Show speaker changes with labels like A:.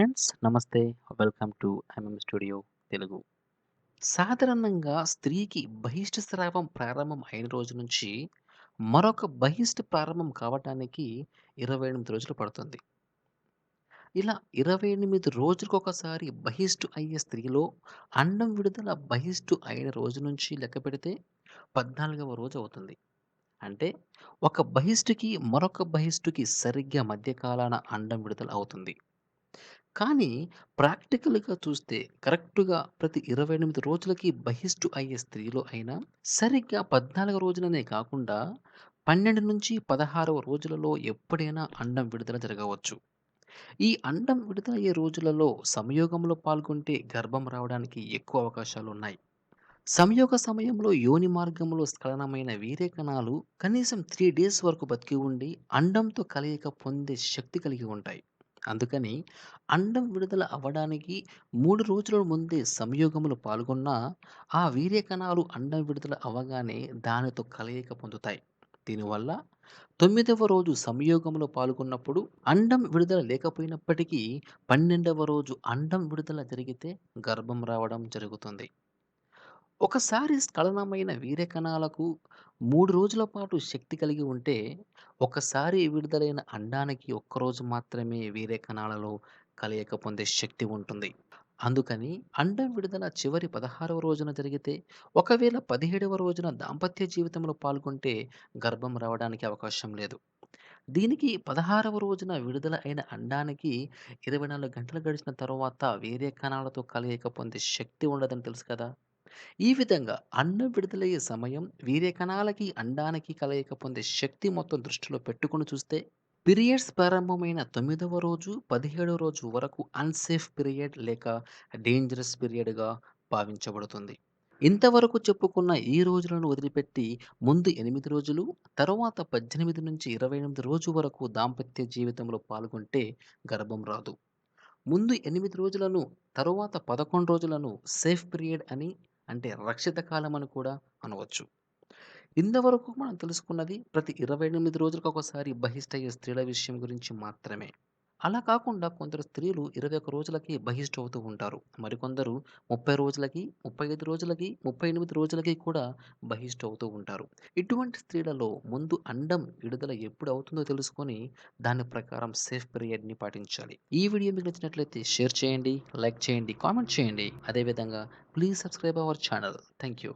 A: Friends నమస్తే. Welcome to MM studio Telugu. సాధారణంగా స్త్రీకి బహిష్ట స్రావం ప్రారంభం అయిన రోజు నుంచి మరొక బహిష్ట ప్రారంభం కావటానికి ఇరవై ఎనిమిది రోజులు పడుతుంది. ఇలా ఇరవై ఎనిమిది రోజులకు ఒకసారి బహిష్టు అయ్యే స్త్రీలో అండం విడుదల బహిష్టు అయిన రోజు నుంచి లెక్క పెడితే పద్నాలుగవ రోజు అవుతుంది. అంటే ఒక బహిష్టుకి మరొక బహిష్టుకి సరిగ్గా మధ్యకాలాన అండం విడుదల అవుతుంది. కానీ ప్రాక్టికల్‌గా చూస్తే కరెక్ట్‌గా ప్రతి 28 రోజులకి బహిష్టు అయ్యే స్త్రీలో అయినా సరిగ్గా 14 రోజులనే కాకుండా 12-16వ రోజులలో ఎప్పుడైనా అండం విడుదల జరగవచ్చు. ఈ అండం విడుదలయ్యే రోజులలో సంయోగంలో పాల్గొంటే గర్భం రావడానికి ఎక్కువ అవకాశాలున్నాయి. సంయోగ సమయంలో యోని మార్గంలో స్ఖలనమైన వీరే కణాలు కనీసం 3 డేస్ వరకు బతికి ఉండి అండంతో కలయిక పొందే శక్తి కలిగి ఉంటాయి. అందుకని అండం విడుదల అవ్వడానికి మూడు రోజుల ముందే సంయోగంలో పాల్గొన్న ఆ వీర్యకణాలు అండం విడుదల అవ్వగానే దానితో కలయిక పొందుతాయి. దీనివల్ల తొమ్మిదవ రోజు సంయోగంలో పాల్గొన్నప్పుడు అండం విడుదల లేకపోయినప్పటికీ 12వ రోజు అండం విడుదల జరిగితే గర్భం రావడం జరుగుతుంది. ఒకసారి స్ఖలనమైన వీర్యకణాలకు 3 రోజుల పాటు శక్తి కలిగి ఉంటే, ఒకసారి విడుదలైన అండానికి ఒక్కరోజు మాత్రమే వేరే కణాలలో కలయిక పొందే శక్తి ఉంటుంది. అందుకని అండం విడుదల చివరి 16వ రోజున జరిగితే, ఒకవేళ 17వ రోజున దాంపత్య జీవితంలో పాల్గొంటే గర్భం రావడానికి అవకాశం లేదు. దీనికి 16వ రోజున విడుదల అయిన అండానికి 24 గంటలు గడిచిన తరువాత వేరే కణాలతో కలయిక పొందే శక్తి ఉండదని తెలుసు కదా! ఈ విధంగా అన్నం విడుదలయ్యే సమయం, వీర్యకణాలకి అండానికి కలయిక పొందే శక్తి మొత్తం దృష్టిలో పెట్టుకొని చూస్తే పీరియడ్స్ ప్రారంభమైన తొమ్మిదవ రోజు, 17వ రోజు వరకు అన్‌సేఫ్ పీరియడ్ లేక డేంజరస్ పీరియడ్‌గా భావించబడుతుంది. ఇంతవరకు చెప్పుకున్న ఈ రోజులను వదిలిపెట్టి ముందు ఎనిమిది రోజులు, తరువాత 18-28 రోజు వరకు దాంపత్య జీవితంలో పాల్గొంటే గర్భం రాదు. ముందు ఎనిమిది రోజులను, తరువాత 11 రోజులను సేఫ్ పీరియడ్ అని అంటే రక్షిత కాలం అని కూడా అనవచ్చు. ఇంతవరకు మనం తెలుసుకున్నది ప్రతి 28 రోజులకొకసారి బహిష్టు అయ్యే స్త్రీల విషయం గురించి మాత్రమే. అలా కాకుండా కొందరు స్త్రీలు 21 రోజులకి బహిష్టు అవుతూ ఉంటారు. మరికొందరు 30 రోజులకి, 35 రోజులకి, 38 రోజులకి కూడా బహిష్టు అవుతూ ఉంటారు. ఇటువంటి స్త్రీలలో ముందు అండం విడుదల ఎప్పుడు అవుతుందో తెలుసుకొని దాని ప్రకారం సేఫ్ పీరియడ్‌ని పాటించాలి. ఈ వీడియో మీకు నచ్చినట్లయితే షేర్ చేయండి, లైక్ చేయండి, కామెంట్ చేయండి. అదే విధంగా please subscribe our channel. Thank you.